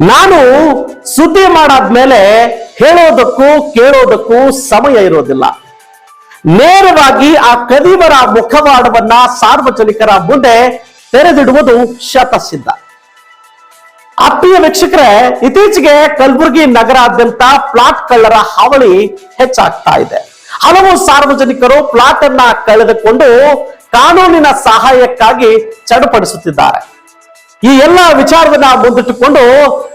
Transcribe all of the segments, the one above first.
ನಾನು ಸುದ್ದಿ ಮಾಡಾದ್ಮೇಲೆ ಹೇಳೋದಕ್ಕೂ ಕೇಳೋದಕ್ಕೂ ಸಮಯ ಇರೋದಿಲ್ಲ. ನೇರವಾಗಿ ಆ ಕದಿಮರ ಮುಖವಾಡವನ್ನ ಸಾರ್ವಜನಿಕರ ಮುಂದೆ ತೆರೆದಿಡುವುದು ಶತಸಿದ್ಧ. ಆತ್ಮೀಯ ವೀಕ್ಷಕರೇ, ಇತ್ತೀಚೆಗೆ ಕಲಬುರಗಿ ನಗರಾದ್ಯಂತ ಪ್ಲಾಟ್ ಕಳ್ಳರ ಹಾವಳಿ ಹೆಚ್ಚಾಗ್ತಾ ಇದೆ. ಹಲವು ಸಾರ್ವಜನಿಕರು ಪ್ಲಾಟ್ ಅನ್ನ ಕಳೆದುಕೊಂಡು ಕಾನೂನಿನ ಸಹಾಯಕ್ಕಾಗಿ ಚಡಪಡಿಸುತ್ತಿದ್ದಾರೆ. ಈ ಎಲ್ಲ ವಿಚಾರವನ್ನ ಮುಂದಿಟ್ಟುಕೊಂಡು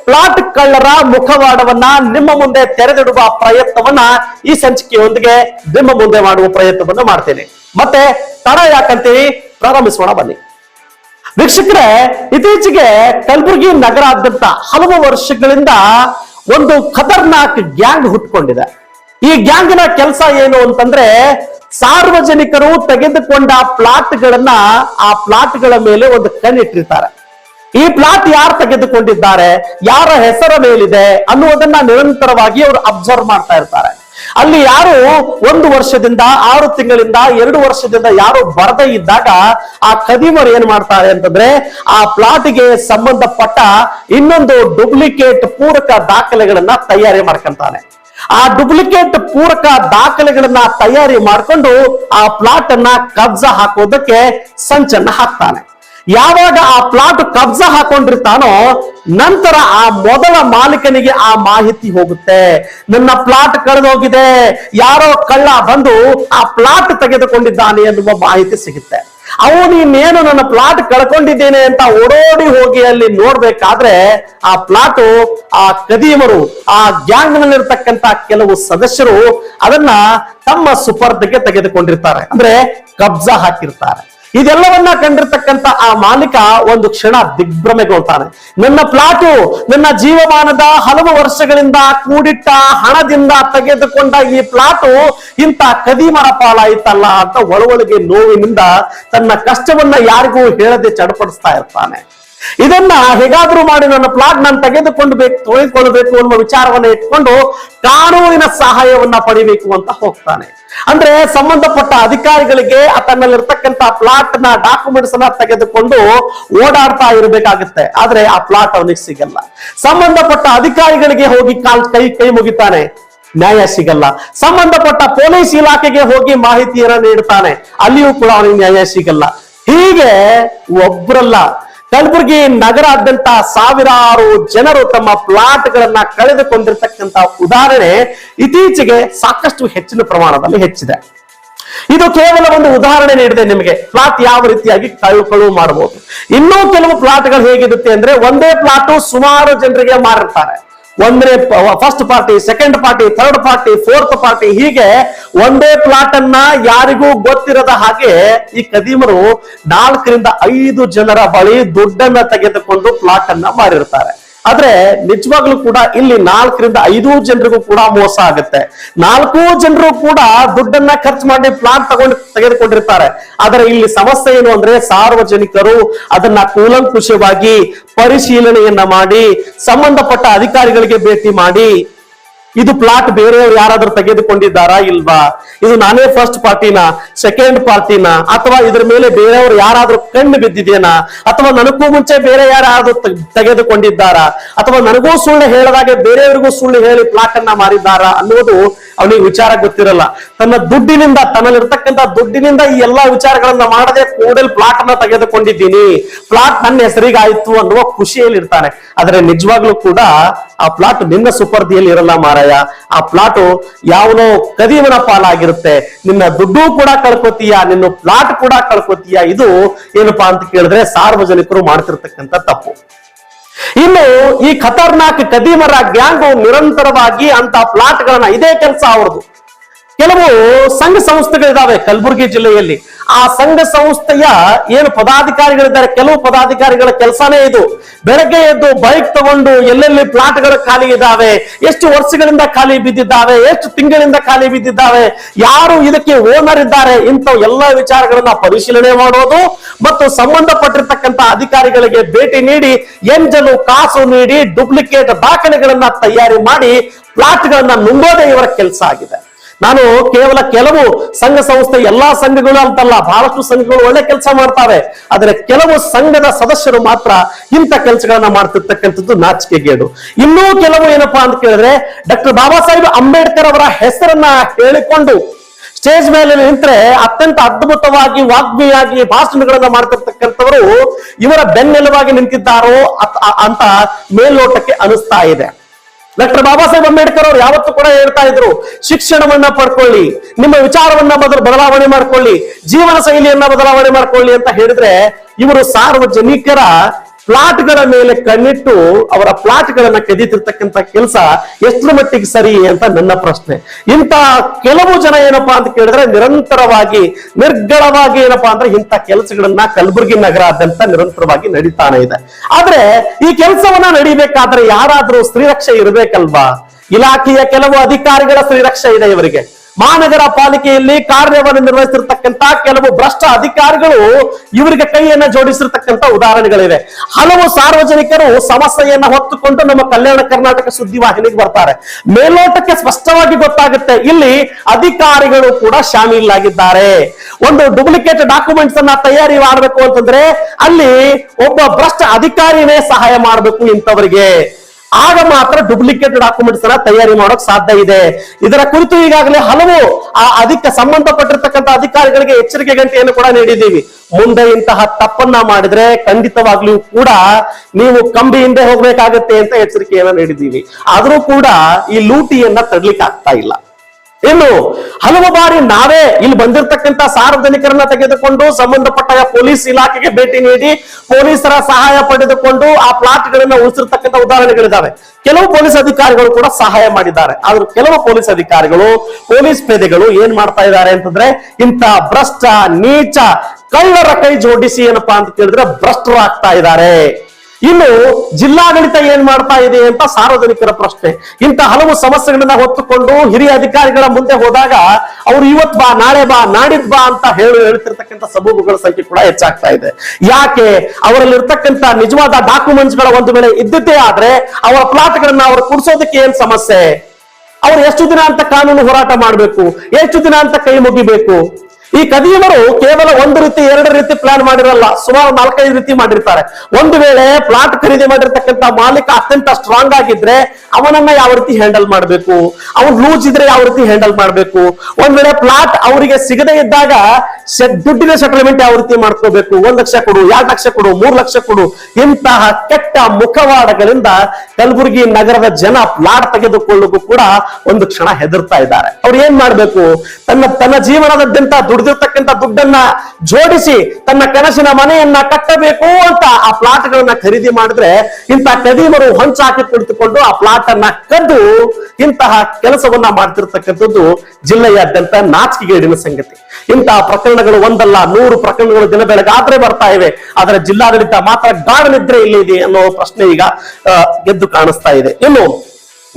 ಪ್ಲಾಟ್ ಕಳ್ಳರ ಮುಖವಾಡವನ್ನ ನಿಮ್ಮ ಮುಂದೆ ತೆರೆದಿಡುವ ಪ್ರಯತ್ನವನ್ನ ಈ ಸಂಚಿಕೆಯೊಂದಿಗೆ ನಿಮ್ಮ ಮುಂದೆ ಮಾಡುವ ಪ್ರಯತ್ನವನ್ನು ಮಾಡ್ತೇನೆ. ಮತ್ತೆ ತಡ ಯಾಕಂತೀವಿ ಪ್ರಾರಂಭಿಸೋಣ ಬನ್ನಿ. ವೀಕ್ಷಕರೇ, ಇತ್ತೀಚೆಗೆ ಕಲಬುರಗಿ ನಗರಾದ್ಯಂತ ಹಲವು ವರ್ಷಗಳಿಂದ ಒಂದು ಖತರ್ನಾಕ್ ಗ್ಯಾಂಗ್ ಹುಟ್ಕೊಂಡಿದೆ. ಈ ಗ್ಯಾಂಗ್ನ ಕೆಲಸ ಏನು ಅಂತಂದ್ರೆ ಸಾರ್ವಜನಿಕರು ತೆಗೆದುಕೊಂಡ ಪ್ಲಾಟ್ಗಳನ್ನ ಆ ಪ್ಲಾಟ್ಗಳ ಮೇಲೆ ಒಂದು ಕಣ್ಣಿಟ್ಟಿರ್ತಾರೆ. ಈ ಪ್ಲಾಟ್ ಯಾರು ತೆಗೆದುಕೊಂಡಿದ್ದಾರೆ, ಯಾರ ಹೆಸರ ಮೇಲಿದೆ ಅನ್ನುವುದನ್ನ ನಿರಂತರವಾಗಿ ಅವರು ಅಬ್ಸರ್ವ್ ಮಾಡ್ತಾ ಇರ್ತಾರೆ. ಅಲ್ಲಿ ಯಾರು ಒಂದು ವರ್ಷದಿಂದ, ಆರು ತಿಂಗಳಿಂದ, ಎರಡು ವರ್ಷದಿಂದ ಯಾರು ಬರದೇ ಇದ್ದಾಗ ಆ ಕದಿಮರು ಏನ್ ಮಾಡ್ತಾರೆ ಅಂತಂದ್ರೆ ಆ ಪ್ಲಾಟ್ಗೆ ಸಂಬಂಧಪಟ್ಟ ಇನ್ನೊಂದು ಡುಪ್ಲಿಕೇಟ್ ಪೂರಕ ದಾಖಲೆಗಳನ್ನ ತಯಾರಿ ಮಾಡ್ಕೊಂತಾನೆ. ಆ ಡುಪ್ಲಿಕೇಟ್ ಪೂರಕ ದಾಖಲೆಗಳನ್ನ ತಯಾರಿ ಮಾಡ್ಕೊಂಡು ಆ ಪ್ಲಾಟ್ ಅನ್ನ ಕಬ್ಜಾ ಹಾಕೋದಕ್ಕೆ ಸಂಚನ್ನ ಹಾಕ್ತಾನೆ. ಯಾವಾಗ ಆ ಪ್ಲಾಟ್ ಕಬ್ಜಾ ಹಾಕೊಂಡಿರ್ತಾನೋ ನಂತರ ಆ ಮೊದಲ ಮಾಲೀಕನಿಗೆ ಆ ಮಾಹಿತಿ ಹೋಗುತ್ತೆ. ನನ್ನ ಪ್ಲಾಟ್ ಕಳೆದೋಗಿದೆ. ಯಾರೋ ಕಳ್ಳ ಬಂದು ಆ ಪ್ಲಾಟ್ ತೆಗೆದುಕೊಂಡಿದ್ದಾನೆ ಎನ್ನುವ ಮಾಹಿತಿ ಸಿಗುತ್ತೆ. ಅವನು ಇನ್ನೇನು ನನ್ನ ಪ್ಲಾಟ್ ಕಳ್ಕೊಂಡಿದ್ದೇನೆ ಅಂತ ಓಡೋಡಿ ಹೋಗಿ ಅಲ್ಲಿ ನೋಡ್ಬೇಕಾದ್ರೆ ಆ ಪ್ಲಾಟು ಆ ಕದೀಮರು ಆ ಗ್ಯಾಂಗ್ ನಲ್ಲಿರ್ತಕ್ಕಂತ ಕೆಲವು ಸದಸ್ಯರು ಅದನ್ನ ತಮ್ಮ ಸುಪರ್ದಕ್ಕೆ ತೆಗೆದುಕೊಂಡಿರ್ತಾರೆ. ಅಂದ್ರೆ ಕಬ್ಜಾ ಹಾಕಿರ್ತಾರೆ. ಇದೆಲ್ಲವನ್ನ ಕಂಡಿರ್ತಕ್ಕಂತ ಆ ಮಾಲೀಕ ಒಂದು ಕ್ಷಣ ದಿಗ್ಭ್ರಮೆಗೊಳ್ತಾನೆ. ನನ್ನ ಪ್ಲಾಟು ನನ್ನ ಜೀವಮಾನದ ಹಲವು ವರ್ಷಗಳಿಂದ ಕೂಡಿಟ್ಟ ಹಣದಿಂದ ತೆಗೆದುಕೊಂಡ ಈ ಪ್ಲಾಟು ಇಂತ ಕದಿಮರ ಪಾಲಾಯಿತಲ್ಲ ಅಂತ ಒಳಗೆ ನೋವಿನಿಂದ ತನ್ನ ಕಷ್ಟವನ್ನ ಯಾರಿಗೂ ಹೇಳದೆ ಚಡಪಡಿಸ್ತಾ ಇರ್ತಾನೆ. ಇದನ್ನ ಹೇಗಾದ್ರೂ ಮಾಡಿ ನನ್ನ ಪ್ಲಾಟ್ ನಾನು ತೆಗೆದುಕೊಂಡು ಬೇಕು, ತೊಳೆದುಕೊಳ್ಳಬೇಕು ಅನ್ನುವ ವಿಚಾರವನ್ನ ಇಟ್ಕೊಂಡು ಕಾನೂನಿನ ಸಹಾಯವನ್ನ ಪಡಿಬೇಕು ಅಂತ ಹೋಗ್ತಾನೆ. ಅಂದ್ರೆ ಸಂಬಂಧಪಟ್ಟ ಅಧಿಕಾರಿಗಳಿಗೆ ತನ್ನಲ್ಲಿರ್ತಕ್ಕಂತ ಪ್ಲಾಟ್ನ ಡಾಕ್ಯುಮೆಂಟ್ಸ್ನ ತೆಗೆದುಕೊಂಡು ಓಡಾಡ್ತಾ ಇರಬೇಕಾಗುತ್ತೆ. ಆದ್ರೆ ಆ ಪ್ಲಾಟ್ ಅವನಿಗೆ ಸಿಗಲ್ಲ. ಸಂಬಂಧಪಟ್ಟ ಅಧಿಕಾರಿಗಳಿಗೆ ಹೋಗಿ ಕಾಲ್ ಕೈ ಕೈ ಮುಗಿತಾನೆ. ನ್ಯಾಯ ಸಿಗಲ್ಲ. ಸಂಬಂಧಪಟ್ಟ ಪೊಲೀಸ್ ಇಲಾಖೆಗೆ ಹೋಗಿ ಮಾಹಿತಿಯನ್ನ ನೀಡ್ತಾನೆ. ಅಲ್ಲಿಯೂ ಕೂಡ ಅವನಿಗೆ ನ್ಯಾಯ ಸಿಗಲ್ಲ. ಹೀಗೆ ಒಬ್ರಲ್ಲ ಕಲಬುರಗಿ ನಗರಾದ್ಯಂತ ಸಾವಿರಾರು ಜನರು ತಮ್ಮ ಪ್ಲಾಟ್ಗಳನ್ನ ಕಳೆದುಕೊಂಡಿರ್ತಕ್ಕಂತ ಉದಾಹರಣೆ ಇತ್ತೀಚೆಗೆ ಸಾಕಷ್ಟು ಹೆಚ್ಚಿನ ಪ್ರಮಾಣದಲ್ಲಿ ಹೆಚ್ಚಿದೆ. ಇದು ಕೇವಲ ಒಂದು ಉದಾಹರಣೆ ನೀಡಿದೆ ನಿಮಗೆ. ಪ್ಲಾಟ್ ಯಾವ ರೀತಿಯಾಗಿ ಕಳ್ಕೊಳ್ಳು ಮಾಡಬಹುದು. ಇನ್ನೂ ಕೆಲವು ಪ್ಲಾಟ್ಗಳು ಹೇಗಿರುತ್ತೆ ಅಂದ್ರೆ ಒಂದೇ ಪ್ಲಾಟು ಸುಮಾರು ಜನರಿಗೆ ಮಾರಿರ್ತಾರೆ. ಒಂದೇ first party second party third party fourth party ಹೀಗೆ ಒಂದೇ ಪ್ಲಾಟ್ ಅನ್ನ ಯಾರಿಗೂ ಗೊತ್ತಿರದ ಹಾಗೆ ಈ ಕದೀಮರು ನಾಲ್ಕರಿಂದ ಐದು ಜನರ ಬಳಿ ದುಡ್ಡನ್ನ ತೆಗೆದುಕೊಂಡು ಪ್ಲಾಟ್ ಅನ್ನ ಮಾರಿರ್ತಾರೆ ಆದ್ರೆ ನಿಜವಾಗ್ಲೂ ಕೂಡ ಇಲ್ಲಿ ನಾಲ್ಕರಿಂದ ಐದು ಜನರಿಗೂ ಕೂಡ ಮೋಸ ಆಗುತ್ತೆ. ನಾಲ್ಕು ಜನರು ಕೂಡ ದುಡ್ಡನ್ನ ಖರ್ಚು ಮಾಡಿ ಪ್ಲಾನ್ ತಗೊಂಡು ತೆಗೆದುಕೊಂಡಿರ್ತಾರೆ. ಆದ್ರೆ ಇಲ್ಲಿ ಸಮಸ್ಯೆ ಏನು ಅಂದ್ರೆ ಸಾರ್ವಜನಿಕರು ಅದನ್ನ ಕೂಲಂಕುಷವಾಗಿ ಪರಿಶೀಲನೆಯನ್ನ ಮಾಡಿ, ಸಂಬಂಧಪಟ್ಟ ಅಧಿಕಾರಿಗಳಿಗೆ ಭೇಟಿ ಮಾಡಿ ಇದು ಪ್ಲಾಟ್ ಬೇರೆಯವರು ಯಾರಾದ್ರೂ ತೆಗೆದುಕೊಂಡಿದ್ದಾರಾ ಇಲ್ವಾ? ಇದು ನಾನೇ ಫಸ್ಟ್ ಪಾರ್ಟಿನ ಸೆಕೆಂಡ್ ಪಾರ್ಟಿನ, ಅಥವಾ ಇದ್ರ ಮೇಲೆ ಬೇರೆಯವರು ಯಾರಾದ್ರೂ ಕಣ್ಣು ಬಿದ್ದಿದೇನಾ ಅಥವಾ ನನಗೂ ಮುಂಚೆ ಬೇರೆ ಯಾರಾದ್ರೂ ತೆಗ್- ತೆಗೆದುಕೊಂಡಿದ್ದಾರಾ? ಅಥವಾ ನನಗೂ ಸುಳ್ಳು ಹೇಳದಾಗೆ ಬೇರೆಯವರಿಗೂ ಸುಳ್ಳು ಹೇಳಿ ಪ್ಲಾಟ್ ಅನ್ನ ಮಾರಿದ್ದಾರಾ ಅನ್ನುವುದು ಅವನಿಗೆ ವಿಚಾರ ಗೊತ್ತಿರಲ್ಲ. ತನ್ನ ದುಡ್ಡಿನಿಂದ, ತನ್ನಲ್ಲಿರ್ತಕ್ಕಂಥ ದುಡ್ಡಿನಿಂದ ಈ ಎಲ್ಲಾ ವಿಚಾರಗಳನ್ನ ಮಾಡದೆ ಕೂಡಲ್ ಪ್ಲಾಟ್ ಅನ್ನ ತೆಗೆದುಕೊಂಡಿದ್ದೀನಿ. ಪ್ಲಾಟ್ ನನ್ನ ಹೆಸರಿಗಾಯ್ತು ಅನ್ನುವ ಖುಷಿಯಲ್ಲಿ ಇರ್ತಾನೆ ಆದ್ರೆ ನಿಜವಾಗ್ಲೂ ಕೂಡ ಆ ಪ್ಲಾಟ್ ನಿನ್ನ ಸುಪರ್ದಿಯಲ್ಲಿ ಇರಲ್ಲ ಮಾರಾಯ. ಆ ಪ್ಲಾಟ್ ಯಾವನೋ ಕದೀಮನ ಪಾಲಾಗಿರುತ್ತೆ. ನಿನ್ನ ದುಡ್ಡು ಕೂಡ ಕಳ್ಕೊತೀಯ, ನಿನ್ನ ಪ್ಲಾಟ್ ಕೂಡ ಕಳ್ಕೊತೀಯ. ಇದು ಏನಪ್ಪಾ ಅಂತ ಕೇಳಿದ್ರೆ ಸಾರ್ವಜನಿಕರು ಮಾಡ್ತಿರ್ತಕ್ಕಂಥ ತಪ್ಪು. ಇನ್ನು ಈ ಖತರ್ನಾಕ್ ಕದೀಮರ ಗ್ಯಾಂಗು ನಿರಂತರವಾಗಿ ಅಂತ ಪ್ಲಾಟ್ಗಳನ್ನ ಇದೇ ಕೆಲಸ ಅವ್ರದ್ದು ಕೆಲವು ಸಂಘ ಸಂಸ್ಥೆಗಳಿದ್ದಾವೆ ಕಲಬುರಗಿ ಜಿಲ್ಲೆಯಲ್ಲಿ. ಆ ಸಂಘ ಸಂಸ್ಥೆಯ ಏನು ಪದಾಧಿಕಾರಿಗಳಿದ್ದಾರೆ? ಕೆಲವು ಪದಾಧಿಕಾರಿಗಳ ಕೆಲಸನೇ ಇದು. ಬೆಳಗ್ಗೆ ಎದ್ದು ಬೈಕ್ ತಗೊಂಡು ಎಲ್ಲೆಲ್ಲಿ ಪ್ಲಾಟ್ಗಳು ಖಾಲಿ ಇದ್ದಾವೆ ಎಷ್ಟು ವರ್ಷಗಳಿಂದ ಖಾಲಿ ಬಿದ್ದಿದ್ದಾವೆ? ಎಷ್ಟು ತಿಂಗಳಿಂದ ಖಾಲಿ ಬಿದ್ದಿದ್ದಾವೆ? ಯಾರು ಇದಕ್ಕೆ ಓನರ್ ಇದ್ದಾರೆ? ಇಂಥ ಎಲ್ಲ ವಿಚಾರಗಳನ್ನ ಪರಿಶೀಲನೆ ಮಾಡೋದು ಮತ್ತು ಸಂಬಂಧಪಟ್ಟಿರ್ತಕ್ಕಂಥ ಅಧಿಕಾರಿಗಳಿಗೆ ಭೇಟಿ ನೀಡಿ, ಎಂಜಲು ಕಾಸು ನೀಡಿ ಡೂಪ್ಲಿಕೇಟ್ ದಾಖಲೆಗಳನ್ನ ತಯಾರಿ ಮಾಡಿ ಪ್ಲಾಟ್ಗಳನ್ನ ನುಂಗೋದೇ ಇವರ ಕೆಲಸ ಆಗಿದೆ. ನಾನು ಕೇವಲ ಕೆಲವು ಸಂಘ ಸಂಸ್ಥೆ ಎಲ್ಲಾ ಸಂಘಗಳು ಅಂತಲ್ಲ, ಬಹಳಷ್ಟು ಸಂಘಗಳು ಒಳ್ಳೆ ಕೆಲಸ ಮಾಡ್ತಾವೆ. ಆದರೆ ಕೆಲವು ಸಂಘದ ಸದಸ್ಯರು ಮಾತ್ರ ಇಂಥ ಕೆಲಸಗಳನ್ನ ಮಾಡ್ತಿರ್ತಕ್ಕಂಥದ್ದು ನಾಚಿಕೆಗೇಡು. ಇನ್ನೂ ಕೆಲವು ಏನಪ್ಪಾ ಅಂತ ಕೇಳಿದ್ರೆ, ಡಾಕ್ಟರ್ ಬಾಬಾ ಸಾಹೇಬ್ ಅಂಬೇಡ್ಕರ್ ಅವರ ಹೆಸರನ್ನ ಹೇಳಿಕೊಂಡು ಸ್ಟೇಜ್ ಮೇಲೆ ನಿಂತ್ರೆ ಅತ್ಯಂತ ಅದ್ಭುತವಾಗಿ ವಾಗ್ಮಿಯಾಗಿ ಭಾಷಣಗಳನ್ನ ಮಾಡ್ತಿರ್ತಕ್ಕಂಥವರು ಇವರ ಬೆನ್ನೆಲುವಾಗಿ ನಿಂತಿದ್ದಾರೋ ಅಂತ ಮೇಲ್ನೋಟಕ್ಕೆ ಅನಿಸ್ತಾ ಇದೆ. ಡಾಕ್ಟರ್ ಬಾಬಾ ಸಾಹೇಬ್ ಅಂಬೇಡ್ಕರ್ ಅವರು ಯಾವತ್ತೂ ಕೂಡ ಹೇಳ್ತಾ ಇದ್ರು, ಶಿಕ್ಷಣವನ್ನ ಪಡ್ಕೊಳ್ಳಿ, ನಿಮ್ಮ ವಿಚಾರವನ್ನ ಬದಲು ಬದಲಾವಣೆ ಮಾಡ್ಕೊಳ್ಳಿ, ಜೀವನ ಶೈಲಿಯನ್ನ ಬದಲಾವಣೆ ಮಾಡ್ಕೊಳ್ಳಿ ಅಂತ ಹೇಳಿದ್ರೆ ಇವರು ಸಾರ್ವಜನಿಕರ ಪ್ಲಾಟ್ಗಳ ಮೇಲೆ ಕಣ್ಣಿಟ್ಟು ಅವರ ಪ್ಲಾಟ್ಗಳನ್ನ ಕದೀತಿರ್ತಕ್ಕಂಥ ಕೆಲಸ ಎಷ್ಟು ಮಟ್ಟಿಗೆ ಸರಿ ಅಂತ ನನ್ನ ಪ್ರಶ್ನೆ. ಇಂತ ಕೆಲವು ಜನ ಏನಪ್ಪಾ ಅಂತ ಕೇಳಿದ್ರೆ ನಿರಂತರವಾಗಿ, ನಿರ್ಗಳವಾಗಿ ಏನಪ್ಪಾ ಅಂದ್ರೆ ಇಂಥ ಕೆಲಸಗಳನ್ನ ಕಲಬುರಗಿ ನಗರಾದ್ಯಂತ ನಿರಂತರವಾಗಿ ನಡೀತಾನೆ ಇದೆ. ಆದ್ರೆ ಈ ಕೆಲಸವನ್ನ ನಡಿಬೇಕಾದ್ರೆ ಯಾರಾದ್ರೂ ಸ್ತ್ರೀರಕ್ಷೆ ಇರಬೇಕಲ್ವಾ? ಇಲಾಖೆಯ ಕೆಲವು ಅಧಿಕಾರಿಗಳ ಸ್ತ್ರೀರಕ್ಷೆ ಇದೆ ಇವರಿಗೆ. ಮಹಾನಗರ ಪಾಲಿಕೆಯಲ್ಲಿ ಕಾರ್ಯವನ್ನು ನಿರ್ವಹಿಸಿರ್ತಕ್ಕಂತ ಕೆಲವು ಭ್ರಷ್ಟ ಅಧಿಕಾರಿಗಳು ಇವರಿಗೆ ಕೈಯನ್ನ ಜೋಡಿಸಿರ್ತಕ್ಕಂತ ಉದಾಹರಣೆಗಳಿವೆ. ಹಲವು ಸಾರ್ವಜನಿಕರು ಸಮಸ್ಯೆಯನ್ನ ಹೊತ್ತುಕೊಂಡು ನಮ್ಮ ಕಲ್ಯಾಣ ಕರ್ನಾಟಕ ಸುದ್ದಿವಾಹಿನಿಗೆ ಬರ್ತಾರೆ. ಮೇಲ್ನೋಟಕ್ಕೆ ಸ್ಪಷ್ಟವಾಗಿ ಗೊತ್ತಾಗುತ್ತೆ, ಇಲ್ಲಿ ಅಧಿಕಾರಿಗಳು ಕೂಡ ಶಾಮೀಲಾಗಿದ್ದಾರೆ. ಒಂದು ಡೂಪ್ಲಿಕೇಟ್ ಡಾಕ್ಯುಮೆಂಟ್ಸ್ ಅನ್ನ ತಯಾರಿ ಮಾಡಬೇಕು ಅಂತಂದ್ರೆ ಅಲ್ಲಿ ಒಬ್ಬ ಭ್ರಷ್ಟ ಅಧಿಕಾರಿನೇ ಸಹಾಯ ಮಾಡಬೇಕು ಇಂಥವರಿಗೆ ಆಗ ಮಾತ್ರ ಡೂಪ್ಲಿಕೇಟ್ ಡಾಕ್ಯುಮೆಂಟ್ಸ್ ಅನ್ನ ತಯಾರಿ ಮಾಡೋಕ್ ಸಾಧ್ಯ ಇದೆ. ಇದರ ಕುರಿತು ಈಗಾಗಲೇ ಹಲವು, ಆ ಅದಕ್ಕೆ ಸಂಬಂಧಪಟ್ಟಿರ್ತಕ್ಕಂಥ ಅಧಿಕಾರಿಗಳಿಗೆ ಎಚ್ಚರಿಕೆ ಗಂಟೆಯನ್ನು ಕೂಡ ನೀಡಿದ್ದೀವಿ. ಮುಂದೆ ಇಂತಹ ತಪ್ಪನ್ನ ಮಾಡಿದ್ರೆ ಖಂಡಿತವಾಗ್ಲೂ ಕೂಡ ನೀವು ಕಂಬಿ ಹಿಂದೆ ಹೋಗ್ಬೇಕಾಗತ್ತೆ ಅಂತ ಎಚ್ಚರಿಕೆಯನ್ನ ನೀಡಿದ್ದೀವಿ. ಆದ್ರೂ ಕೂಡ ಈ ಲೂಟಿಯನ್ನ ತಡ್ಲಿಕ್ಕೆ ಆಗ್ತಾ ಇಲ್ಲ. ಇನ್ನು ಹಲವು ಬಾರಿ ನಾವೇ ಇಲ್ಲಿ ಬಂದಿರತಕ್ಕಂತ ಸಾರ್ವಜನಿಕರನ್ನ ತೆಗೆದುಕೊಂಡು ಸಂಬಂಧಪಟ್ಟ ಪೊಲೀಸ್ ಇಲಾಖೆಗೆ ಭೇಟಿ ನೀಡಿ ಪೊಲೀಸರ ಸಹಾಯ ಪಡೆದುಕೊಂಡು ಆ ಪ್ಲಾಟ್ ಗಳನ್ನ ಉಳಿಸಿರ್ತಕ್ಕಂಥ ಉದಾಹರಣೆಗಳಿದ್ದಾವೆ ಕೆಲವು ಪೊಲೀಸ್ ಅಧಿಕಾರಿಗಳು ಕೂಡ ಸಹಾಯ ಮಾಡಿದ್ದಾರೆ. ಆದ್ರೆ ಕೆಲವು ಪೊಲೀಸ್ ಅಧಿಕಾರಿಗಳು, ಪೊಲೀಸ್ ಪೇದೆಗಳು ಏನ್ ಮಾಡ್ತಾ ಇದ್ದಾರೆ ಅಂತಂದ್ರೆ ಇಂಥ ಭ್ರಷ್ಟ, ನೀಚ, ಕಳ್ಳರ ಕೈ ಜೋಡಿಸಿ ಏನಪ್ಪಾ ಅಂತ ಕೇಳಿದ್ರೆ ಭ್ರಷ್ಟರಾಗ್ತಾ ಇದ್ದಾರೆ. ಇನ್ನು ಜಿಲ್ಲಾಡಳಿತ ಏನ್ ಮಾಡ್ತಾ ಇದೆ ಅಂತ ಸಾರ್ವಜನಿಕರ ಪ್ರಶ್ನೆ. ಇಂತ ಹಲವು ಸಮಸ್ಯೆಗಳನ್ನ ಹೊತ್ತುಕೊಂಡು ಹಿರಿಯ ಅಧಿಕಾರಿಗಳ ಮುಂದೆ ಹೋದಾಗ ಅವ್ರು ಇವತ್ ಬಾ, ನಾಳೆ ಬಾ, ನಾಡಿದ್ ಬಾ ಅಂತ ಹೇಳಿ ಹೇಳ್ತಿರ್ತಕ್ಕಂಥ ಸಬೂಬುಗಳ ಸಂಖ್ಯೆ ಕೂಡ ಹೆಚ್ಚಾಗ್ತಾ ಇದೆ. ಯಾಕೆ? ಅವರಲ್ಲಿ ಇರ್ತಕ್ಕಂಥ ನಿಜವಾದ ಡಾಕ್ಯುಮೆಂಟ್ಸ್ಗಳ ಒಂದು ವೇಳೆ ಇದ್ದಿದ್ದೇ ಆದ್ರೆ ಅವರ ಪ್ಲಾಟ್ ಗಳನ್ನ ಅವ್ರು ಕುಡಿಸೋದಕ್ಕೆ ಏನ್ ಸಮಸ್ಯೆ? ಅವ್ರು ಎಷ್ಟು ದಿನ ಅಂತ ಕಾನೂನು ಹೋರಾಟ ಮಾಡಬೇಕು? ಎಷ್ಟು ದಿನ ಅಂತ ಕೈ ಮುಗಿಬೇಕು? ಈ ಕದಿಯವರು ಕೇವಲ ಒಂದು ರೀತಿ, ಎರಡು ರೀತಿ ಪ್ಲಾನ್ ಮಾಡಿರಲ್ಲ, ಸುಮಾರು ನಾಲ್ಕೈದು ರೀತಿ ಮಾಡಿರ್ತಾರೆ. ಒಂದು ವೇಳೆ ಪ್ಲಾಟ್ ಖರೀದಿ ಮಾಡಿರ್ತಕ್ಕಂಥ ಮಾಲೀಕ ಅತ್ಯಂತ ಸ್ಟ್ರಾಂಗ್ ಆಗಿದ್ರೆ, ಅವನನ್ನ ಯಾವ ರೀತಿ ಹ್ಯಾಂಡಲ್ ಮಾಡಬೇಕು? ಅವನು ಲೂಸ್ ಇದ್ರೆ ಯಾವ ರೀತಿ ಹ್ಯಾಂಡಲ್ ಮಾಡಬೇಕು? ಒಂದ್ ವೇಳೆ ಪ್ಲಾಟ್ ಅವರಿಗೆ ಸಿಗದೇ ಇದ್ದಾಗ ದುಡ್ಡಿನ ಸೆಟಲ್ಮೆಂಟ್ ಯಾವ ರೀತಿ ಮಾಡ್ಕೋಬೇಕು? ಒಂದ್ ಲಕ್ಷ ಕೊಡು, ಎರಡ್ ಲಕ್ಷ ಕೊಡು, ಮೂರ್ ಲಕ್ಷ ಕೊಡು. ಇಂತಹ ಕೆಟ್ಟ ಮುಖವಾಡಗಳಿಂದ ಕಲಬುರಗಿ ನಗರದ ಜನ ಪ್ಲಾಟ್ ತೆಗೆದುಕೊಳ್ಳೋಕ್ಕೂ ಕೂಡ ಒಂದು ಕ್ಷಣ ಹೆದರ್ತಾ ಇದ್ದಾರೆ. ಅವ್ರು ಏನ್ ಮಾಡ್ಬೇಕು? ತನ್ನ ತನ್ನ ಜೀವನದಾದ್ಯಂತ ದುಡ್ದಿರ್ತಕ್ಕಂಥ ದುಡ್ಡನ್ನ ಜೋಡಿಸಿ ತನ್ನ ಕನಸಿನ ಮನೆಯನ್ನ ಕಟ್ಟಬೇಕು ಅಂತ ಆ ಪ್ಲಾಟ್ ಗಳನ್ನ ಖರೀದಿ ಮಾಡಿದ್ರೆ ಇಂತಹ ಕದೀಮರು ಹೊಂಚಾಕಿ ಕುಳಿತುಕೊಂಡು ಆ ಪ್ಲಾಟ್ ಅನ್ನ ಕದ್ದು ಇಂತಹ ಕೆಲಸವನ್ನ ಮಾಡ್ತಿರ್ತಕ್ಕಂಥದ್ದು ಜಿಲ್ಲೆಯಾದ್ಯಂತ ನಾಚಿಕೆಗೇಡಿನ ಸಂಗತಿ. ಇಂತಹ ಪ್ರಕರಣಗಳು ಒಂದಲ್ಲ, ನೂರು ಪ್ರಕರಣಗಳು ದಿನ ಬೆಳಗಾದ್ರೆ ಬರ್ತಾ ಇವೆ. ಆದರೆ ಜಿಲ್ಲಾಡಳಿತ ಮಾತ್ರ ಗಾಢ ನಿದ್ರೆ ಇಲ್ಲಿದೆ ಅನ್ನೋ ಪ್ರಶ್ನೆ ಈಗ ಗೆದ್ದು ಕಾಣಿಸ್ತಾ ಇದೆ. ಇನ್ನು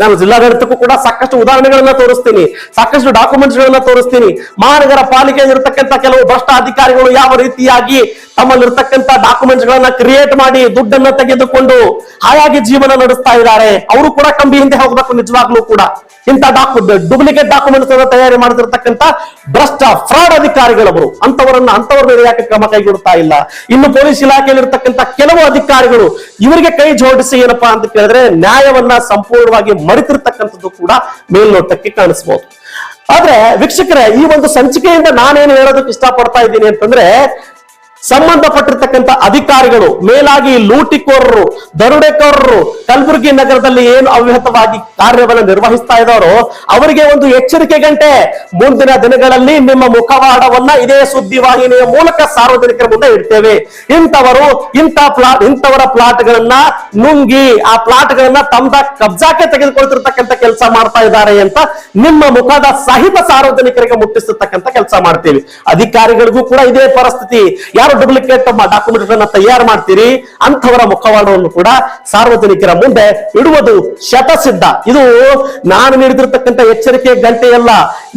ನಾನು ಜಿಲ್ಲಾಡಳಿತಕ್ಕೂ ಕೂಡ ಸಾಕಷ್ಟು ಉದಾಹರಣೆಗಳನ್ನ ತೋರಿಸ್ತೀನಿ, ಸಾಕಷ್ಟು ಡಾಕ್ಯುಮೆಂಟ್ಸ್ ಗಳನ್ನ ತೋರಿಸ್ತೀನಿ. ಮಹಾನಗರ ಪಾಲಿಕೆಯಲ್ಲಿರ್ತಕ್ಕಂಥ ಕೆಲವು ಭ್ರಷ್ಟ ಅಧಿಕಾರಿಗಳು ಯಾವ ರೀತಿಯಾಗಿ ತಮ್ಮಲ್ಲಿರ್ತಕ್ಕಂಥ ಡಾಕ್ಯುಮೆಂಟ್ಸ್ ಗಳನ್ನ ಕ್ರಿಯೇಟ್ ಮಾಡಿ ದುಡ್ಡನ್ನ ತೆಗೆದುಕೊಂಡು ಹಾಯಾಗಿ ಜೀವನ ನಡೆಸ್ತಾ ಇದ್ದಾರೆ, ಅವರು ಕೂಡ ಕಂಬಿ ಹಿಂದೆ ಹೋಗ್ಬೇಕು ನಿಜವಾಗ್ಲೂ ಕೂಡ. ಇಂಥ ಡಾಕು ಡೂಪ್ಲಿಕೇಟ್ ಡಾಕ್ಯುಮೆಂಟ್ಸ್ ಅನ್ನು ತಯಾರಿ ಮಾಡ್ತಿರ್ತಕ್ಕಂಥ ಭ್ರಷ್ಟ ಫ್ರಾಡ್ ಅಧಿಕಾರಿಗಳವರು ಅಂತವರನ್ನ ಅಂತವರ ಮೇಲೆ ಯಾಕೆ ಕ್ರಮ ಕೈಗೊಳ್ತಾ ಇಲ್ಲ? ಇನ್ನು ಪೊಲೀಸ್ ಇಲಾಖೆಯಲ್ಲಿ ಇರತಕ್ಕಂಥ ಕೆಲವು ಅಧಿಕಾರಿಗಳು ಇವರಿಗೆ ಕೈ ಜೋಡಿಸಿ ಏನಪ್ಪಾ ಅಂತ ಕೇಳಿದ್ರೆ ನ್ಯಾಯವನ್ನ ಸಂಪೂರ್ಣವಾಗಿ ಮರೆತಿರ್ತಕ್ಕಂಥದ್ದು ಕೂಡ ಮೇಲ್ನೋಟಕ್ಕೆ ಕಾಣಿಸಬಹುದು ಆದ್ರೆ ವೀಕ್ಷಕರೇ, ಈ ಒಂದು ಸಂಚಿಕೆಯಿಂದ ನಾನೇನು ಹೇಳೋದಕ್ಕೆ ಇಷ್ಟಪಡ್ತಾ ಇದ್ದೀನಿ ಅಂತಂದ್ರೆ ಸಂಬಂಧಪಟ್ಟಿರ್ತಕ್ಕಂಥ ಅಧಿಕಾರಿಗಳು, ಮೇಲಾಗಿ ಲೂಟಿಕೋರರು, ದರೋಡೆಕೋರರು, ಕಲಬುರಗಿ ನಗರದಲ್ಲಿ ಏನು ಅವ್ಯಾಹತವಾಗಿ ಕಾರ್ಯವನ್ನು ನಿರ್ವಹಿಸ್ತಾ ಇದ್ದಾರೋ, ಅವರಿಗೆ ಒಂದು ಎಚ್ಚರಿಕೆ ಗಂಟೆ. ಮುಂದಿನ ದಿನಗಳಲ್ಲಿ ನಿಮ್ಮ ಮುಖವಾಡವನ್ನ ಇದೇ ಸುದ್ದಿವಾಹಿನಿಯ ಮೂಲಕ ಸಾರ್ವಜನಿಕರ ಮುಂದೆ ಇಡ್ತೇವೆ. ಇಂಥವರು, ಇಂಥ ಪ್ಲಾಟ್ ಇಂಥವರ ಪ್ಲಾಟ್ ಗಳನ್ನ ನುಂಗಿ, ಆ ಪ್ಲಾಟ್ ಗಳನ್ನ ತಮ್ಮ ಕಬ್ಜಾಕ್ಕೆ ತೆಗೆದುಕೊಳ್ತಿರ್ತಕ್ಕಂಥ ಕೆಲಸ ಮಾಡ್ತಾ ಇದ್ದಾರೆ ಅಂತ ನಿಮ್ಮ ಮುಖದ ಸಹಿತ ಸಾರ್ವಜನಿಕರಿಗೆ ಮುಟ್ಟಿಸಿರ್ತಕ್ಕಂಥ ಕೆಲಸ ಮಾಡ್ತೀವಿ. ಅಧಿಕಾರಿಗಳಿಗೂ ಕೂಡ ಇದೇ ಪರಿಸ್ಥಿತಿ. ಡೂಪ್ಲಿಕೇಟ್ ಡಾಕ್ಯುಮೆಂಟ್ ಅನ್ನ ತಯಾರು ಮಾಡ್ತೀರಿ, ಅಂಥವರ ಮುಖವಾಡವನ್ನು ಕೂಡ ಸಾರ್ವಜನಿಕರ ಮುಂದೆ ಇಡುವುದು ಶತಸಿದ್ಧ. ಇದು ನಾನು ನೀಡಿದಿರ್ತಕ್ಕಂಥ ಎಚ್ಚರಿಕೆ ಗಂಟೆಯಲ್ಲ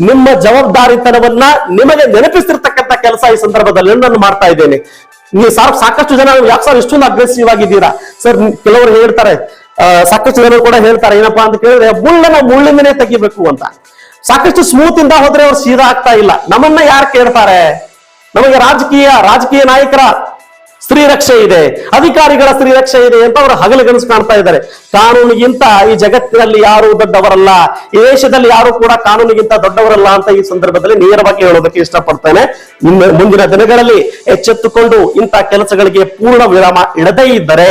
ನಿಮ್ಮ ಜವಾಬ್ದಾರಿತನವನ್ನ ನಿಮಗೆ ನೆನಪಿಸ್ತಿರ್ತಕ್ಕಂಥ ಕೆಲಸ ಈ ಸಂದರ್ಭದಲ್ಲಿ ನಾನು ಮಾಡ್ತಾ ಇದ್ದೇನೆ. ನೀವು ಸಾರ್, ಸಾಕಷ್ಟು ಜನ ಯಾಕೆ ಸರ್ ಇಷ್ಟೊಂದು ಅಗ್ರೆಸಿವ್ ಆಗಿದ್ದೀರಾ? ಸರ್, ಕೆಲವರು ಹೇಳ್ತಾರೆ ಸಾಕಷ್ಟು ಜನರು ಕೂಡ ಹೇಳ್ತಾರೆ, ಏನಪ್ಪಾ ಅಂತ ಕೇಳಿದ್ರೆ ಮುಳ್ಳನ್ನ ಮುಳ್ಳಿಂದನೇ ತೆಗಿಬೇಕು ಅಂತ. ಸಾಕಷ್ಟು ಸ್ಮೂತ್ ಇಂದ ಹೋದ್ರೆ ಅವ್ರು ಸೀದಾ ಆಗ್ತಾ ಇಲ್ಲ. ನಮ್ಮನ್ನ ಯಾರು ಕೇಳ್ತಾರೆ? ನಮಗೆ ರಾಜಕೀಯ ರಾಜಕೀಯ ನಾಯಕರ ಸ್ತ್ರೀ ರಕ್ಷೆ ಇದೆ, ಅಧಿಕಾರಿಗಳ ಸ್ತ್ರೀ ರಕ್ಷೆ ಇದೆ ಅಂತ ಅವರು ಹಗಲುಗನಸು ಕಾಣ್ತಾ ಇದ್ದಾರೆ. ಕಾನೂನಿಗಿಂತ ಈ ಜಗತ್ತಿನಲ್ಲಿ ಯಾರು ದೊಡ್ಡವರಲ್ಲ, ಈ ದೇಶದಲ್ಲಿ ಯಾರು ಕೂಡ ಕಾನೂನಿಗಿಂತ ದೊಡ್ಡವರಲ್ಲ ಅಂತ ಈ ಸಂದರ್ಭದಲ್ಲಿ ನೇರವಾಗಿ ಹೇಳೋದಕ್ಕೆ ಇಷ್ಟಪಡ್ತೇನೆ. ಮುಂದಿನ ದಿನಗಳಲ್ಲಿ ಎಚ್ಚೆತ್ತುಕೊಂಡು ಇಂಥ ಕೆಲಸಗಳಿಗೆ ಪೂರ್ಣ ವಿರಾಮ ಇಡದೇ ಇದ್ದರೆ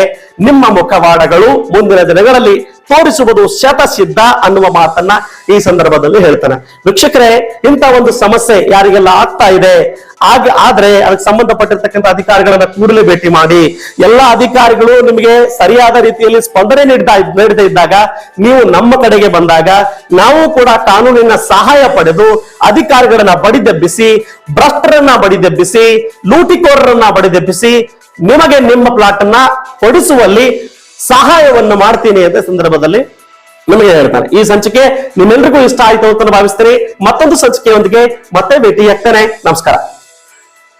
ನಿಮ್ಮ ಮುಖವಾಡಗಳು ಮುಂದಿನ ದಿನಗಳಲ್ಲಿ ತೋರಿಸುವುದು ಶತಸಿದ್ಧ ಅನ್ನುವ ಮಾತನ್ನ ಈ ಸಂದರ್ಭದಲ್ಲಿ ಹೇಳ್ತಾನೆ. ವೀಕ್ಷಕರೇ, ಇಂಥ ಒಂದು ಸಮಸ್ಯೆ ಯಾರಿಗೆಲ್ಲ ಆಗ್ತಾ ಇದೆ? ಆಗ, ಆದ್ರೆ ಅದಕ್ಕೆ ಸಂಬಂಧಪಟ್ಟಿರ್ತಕ್ಕಂಥ ಅಧಿಕಾರಿಗಳನ್ನ ಕೂಡಲೇ ಭೇಟಿ ಮಾಡಿ. ಎಲ್ಲಾ ಅಧಿಕಾರಿಗಳು ನಿಮಗೆ ಸರಿಯಾದ ರೀತಿಯಲ್ಲಿ ಸ್ಪಂದನೆ ನೀಡ್ತಾ ನೀಡದೇ ಇದ್ದಾಗ ನೀವು ನಮ್ಮ ಕಡೆಗೆ ಬಂದಾಗ ನಾವು ಕೂಡ ಕಾನೂನಿನ ಸಹಾಯ ಪಡೆದು ಅಧಿಕಾರಿಗಳನ್ನ ಬಡಿದೆಬ್ಬಿಸಿ, ಭ್ರಷ್ಟರನ್ನ ಬಡಿದೆಬ್ಬಿಸಿ, ಲೂಟಿಕೋರರನ್ನ ಬಡಿದೆಬ್ಬಿಸಿ ನಿಮಗೆ ನಿಮ್ಮ ಪ್ಲಾಟ್ ಅನ್ನ ಕೊಡಿಸುವಲ್ಲಿ ಸಹಾಯವನ್ನು ಮಾಡ್ತೀನಿ ಅಂತ ಸಂದರ್ಭದಲ್ಲಿ ನಮಗೆ ಹೇಳ್ತಾನೆ ಈ ಸಂಚಿಕೆ ನಿಮ್ಮೆಲ್ರಿಗೂ ಇಷ್ಟ ಆಯ್ತು ಅಂತ ಭಾವಿಸ್ತೀನಿ. ಮತ್ತೊಂದು ಸಂಚಿಕೆಯೊಂದಿಗೆ ಮತ್ತೆ ಭೇಟಿ ಆಗ್ತಾನೆ. ನಮಸ್ಕಾರ.